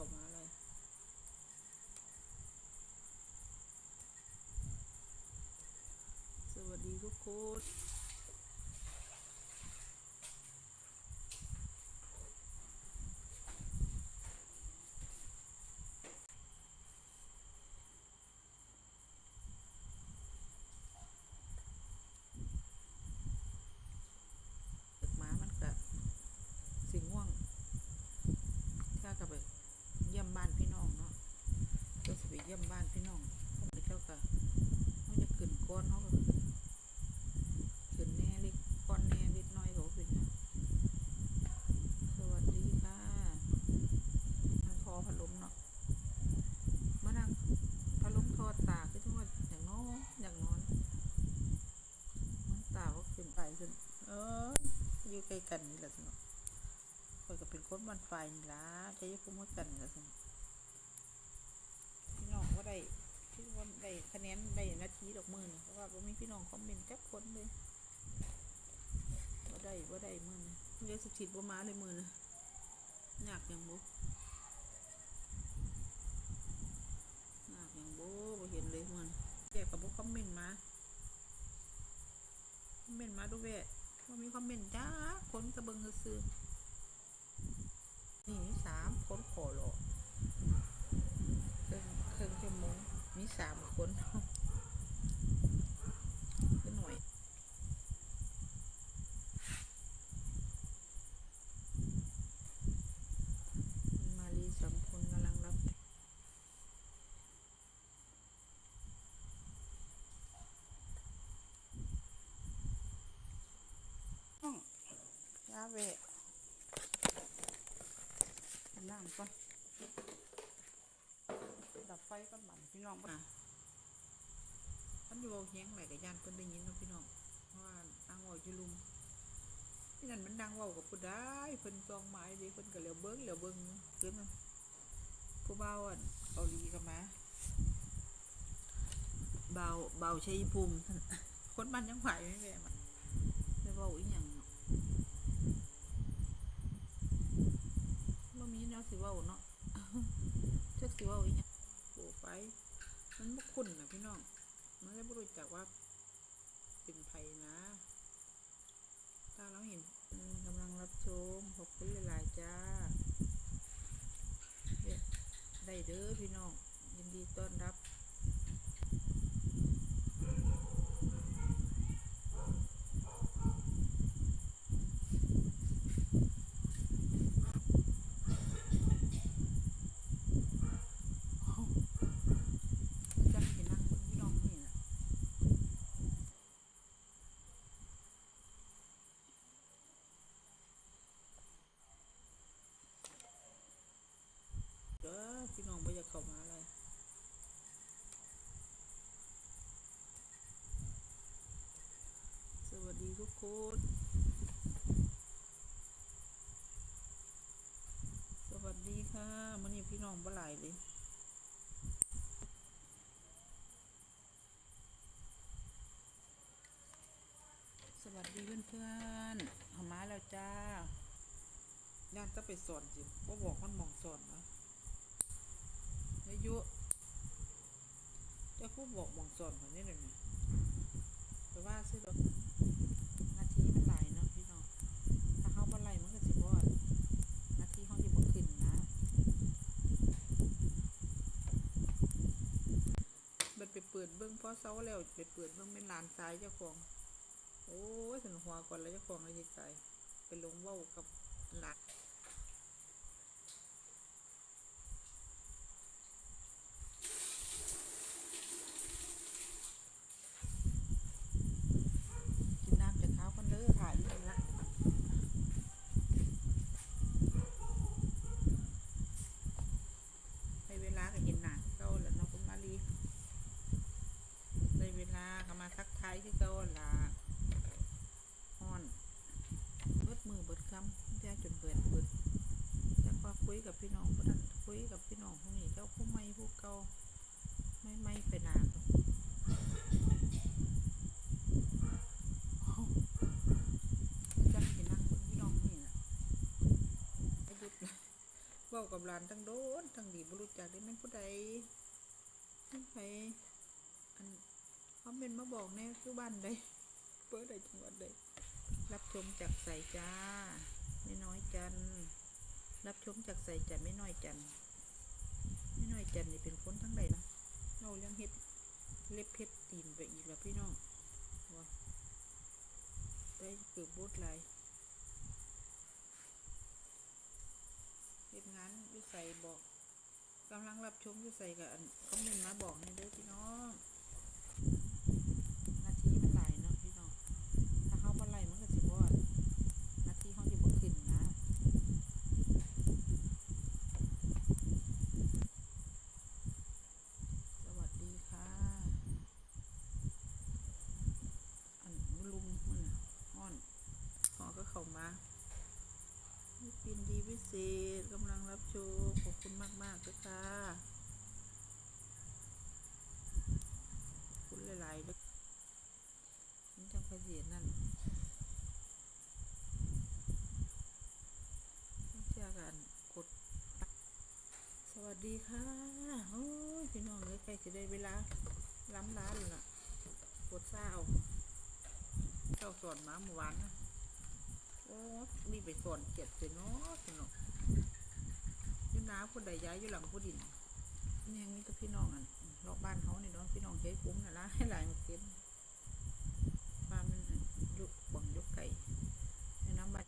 เข้ามาเลย สวัสดีทุกคน ตึกหมามันก็สิง่วงถ้ากับไปเยี่ยมบ้านพี่น้องเนาะก็สิไปเยี่ยมบ้านพี่น้องเขาไปเจ้าก็เขาจะขึ้นก้อนเขาก็ขึ้นขึ้นแน่เล็กก้อนแน่เล็กน้อยเขาก็ขึ้นนะสวัสดีค่ะนั่งทอพัดลมเนาะมานั่งพัดลมทอดตาคือจังว่าอย่างน้อยอย่างนอน มันตาว่าขึ้นไปขึ้น เออ อยู่ใกล้กันนี่แหละสนุกคอยก็เป็นคนบ้านไฟนี่ล่ะจะอยุ่พุ่มกันนี่แหละสนุกพี่น้องว่าได้พี่ว่าได้คะแนนได้นาทีดอกมือนี่เพราะว่าบ่มีพี่น้องคอมเมนต์จักคนเลยว่าได้ว่าได้มือนี่เรียสุดทิดบ่มาเลยมือนี่ยากอย่างบ่ยากอย่างบ่บ่เห็นเลยมือนี่แกกับบ่คอมเมนต์มาคอมเมนต์มาดูเวะ ว่ามีคอมเมนต์จ้าคนกระเบิงกระซื้อนี่มีสามคนขอหรอเครื่องเครื่องชั่วโมงมีสามคนก็หน่อยมารีสัมพลกำลังรับ ห้องยาเวะน้ำก่อนดับไฟก่อนบันพี่น้องบ่มันอยู่เอาเฮียงไหลกับยานเพิ่นได้ยินเนาะพี่น้องเพราะว่าดังเว่าอยู่ลุมที่นั่นมันดังเว่ากับผู้ได้เพิ่นจองไม้เดิเพิ่นก็เหลียวเบิ้งเหลียวเบิ้งเพิ่นน่ะผู้เบาอันเกาหลีก็มาเบาเบาชัยภูมิคนบ้านยังไหวไม่แม่มันไปเว้าอีหยัง นาะสีวสิว้าเนาะจักสิว่าอีหยังโอ้ไฟมันบ่คุ้นนะพี่น้องมันได้บ่รู้จักว่า เป็นไผนะถ้าเราเห็นกำลังรับชมขอบคุณหลายๆจ้าได้เด้อพี่น้องยินดีต้อนรับ จักสินั่งเบิ่งพี่น้องนี่ล่ะ เด้อพี่น้องบ่อยากเข้ามาเลยสวัส ด สวัสดีค่ะมื้อนี้พี่น้องบ่หลายเลยสวัสดีเพื่อนๆเอนหามาแล้วจ้าย่านจะไปสอนจิว่าบอกมันมองสอนนะอายุจะพูดบอกมองสอนคนนี้เลยนะแต่ว่าซื้อดอกนาทีมันหลายเนาะพี่น้อง ถ้าเขาบ่ไล่มันก็สิบอดนาทีเขาจะบ่ขึ้นนะมันไปเปิดเบิ้งพ อเซาแล้วไปเปิดเพิ่งเป็นลานซ้ายเจ้าของ โอ้ยสันหัวก่อนแล้วเจ้าของเลยใจไปลงเว้ากับหลักกินน้ำจากเท้าคนเด้อถ่ายนี่ละในเวลาก็เห็นหนาคือเก่าแล้วเนาะคุณมาลีในเวลาก็มาทักทายที่เก่าล่ะ ฮ้อนเบิดมือเบิดคำแย่จนเบิด ว้ากับหลานทั้งโดนทั้งดีบ่รู้จักได้แม่นผู้ใดแม่นไผอันคอมเมนต์มาบอกแน่คือบ้านใดเปิดใดจังหวัดใดรับชมจากใส่จ้าไม่น้อยจันรับชมจากใส่จ้ะไม่น้อยจันไม่น้อยจันนี่เป็นคนทั้งใดนะเราเรื่องเฮ็ดเล็บเพชรตีนไปอีกแล้วพี่น้องว่าได้เกือบบดหลาย เฮ็ ดงานยุ่ใส่บอกกำลังรับชมยุ่ใส่กับอันคอมเมนต์มาบอกในเด้อพี่น้องนาทีมันหลายเนาะพี่น้องถ้าเข้ามาไล่มันก็สิบ่อันนาทีเขาสิบ่ขึ้นนะ สวัสดีค่ะ อันลุงมันน่ะฮ้อนหอก็เข้ามา นี่ปินดีพิเศษกำลังรับชมขอบคุณมากมากๆเลยค่ะขอบคุณหลายๆเลย นี่จังพเสียนั่นต้องเจอกันกด สวัสดีค่ะโอ้ยพี่น้องเลยใกล้จะได้เวลาล้ำร้านแล้วล่ะกดเศร้าเจ้าสอนหมาเมื่อวานนะโอ้นี่ไปสอนเจ็บเลยเนาะพี่น้องอยูน้าผู้ใดย้ายอยู่หลังผู้ดินนี่ยังมีกับพี่น้องอันรอบบ้านเขาเนี่เนาะพี่น้องใช้คุ้มนะละให้หลายมาเก็บานมันยุกบังยุกไก่ในน้ำบัด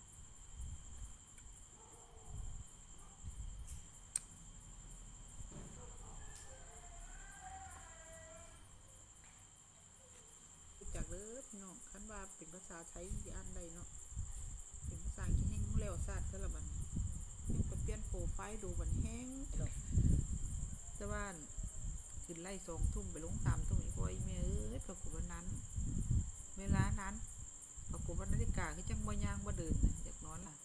รู้จากเด้ องคันว่าเป็นภาษาไทยที่อ่านได้เนาะเป็นภาษาอังกฤษแห้งเร็วซาดซะละบัดยังไปเปลี่ยนโปรไฟล์ดูบันแห้งดอกแต่ว่าขึ้นไล่สองทุ่มไปลงสามทุ่มอีกว่อีเมเอ้ยปรากฏวันนั้น เวลานั้นปรากฏว่านาฬิกาคือจังบ่ย่างบ่เดินนะอยากนอนล่ะ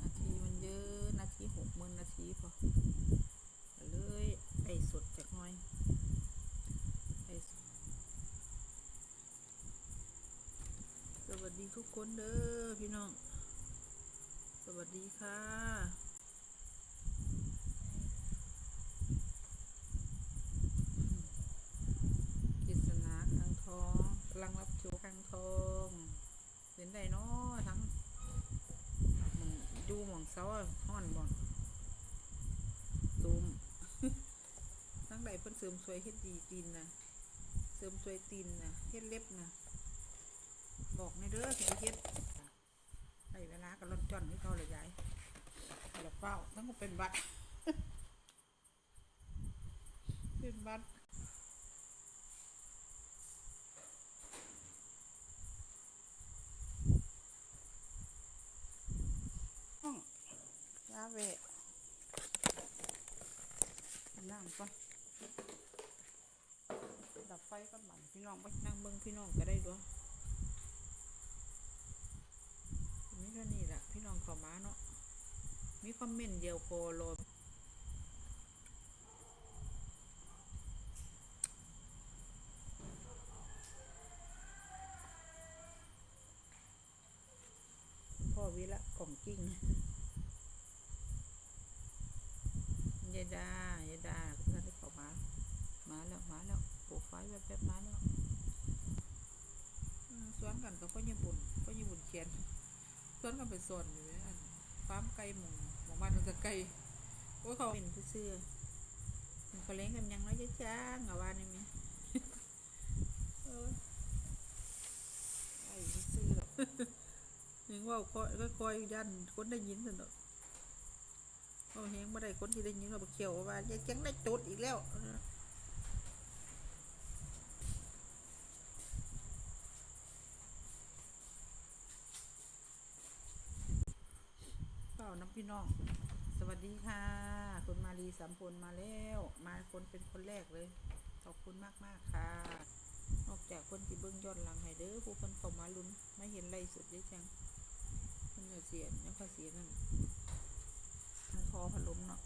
นาทีมันเยอะนาทีหกหมื่นนาทีพอเลยไอ้สดจากน้อยไอ้สดสวัสดี ทุกคนเด้อพี่น้อง สวัสดีค่ะกิษณาคังทองกำลังรับชูคังทองเป็นไดเนาะทั้งมึงดูหมองเสาอะห้อนบ่ตูมทั้งใดเพิ่นเสริมสวยเฮ็ดดีตีนนะเสริมสวยตีนนะเฮ็ดเล็บนะ บอกในเด้อสิเฮ็ดใช้เวลาก็ลดจ่อนให้เขาเลยยายแล้วเป้าต้องเป็นบัตรเป็นบัตรห้องยาเวน้ำก่อนดับไฟก่อนบันพี่น้องไปนั่งเบิ่งพี่น้องก็ได้ด้วยมีแค่นี้แหละพี่น้อง เขอมาเนาะ มีคอมเมนต์เดียวโคโลพ่อวิละของจริงยายดายายดาเพื่อนที่เขามา มาแล้ว มาแล้วปรไฟล์แบบแบบๆมาแล้วสวนกันกับพ่อญี่ปุ่นพ่อญี่ปุ่นเขียน วนกันไปสอนอยู่เลยอันฟาร์มไก่หมูหมู่บ้านมันก็ไก่โอ้ยเขาเป็นเสื้อๆมันก็เลี้ยงกันยังน้อยจ้างอะว่านี่มั้ยเออไอ้ซื่อๆหรอกยังว่าคอยก็คอยยันคนได้ยินสนอกเอาแหงบ่ได้คนที่ได้ยินเราบ่เขียวว่าจะจังได้จุดอีกแล้วเปล่าน้ำ พี่น้อง สวัสดีค่ะ คุณมารีสัมพลมาแล้ว มาคนเป็นคนแรกเลย ขอบคุณมากมากค่ะ นอกจากคนที่เบิ้งย้อนหลังให้เด้อผู้คนเข้ามาลุ้นไม่เห็นไรสุดได้จังมันจะเสียนยังภาษีนั่นทางคอพัดลมเนาะ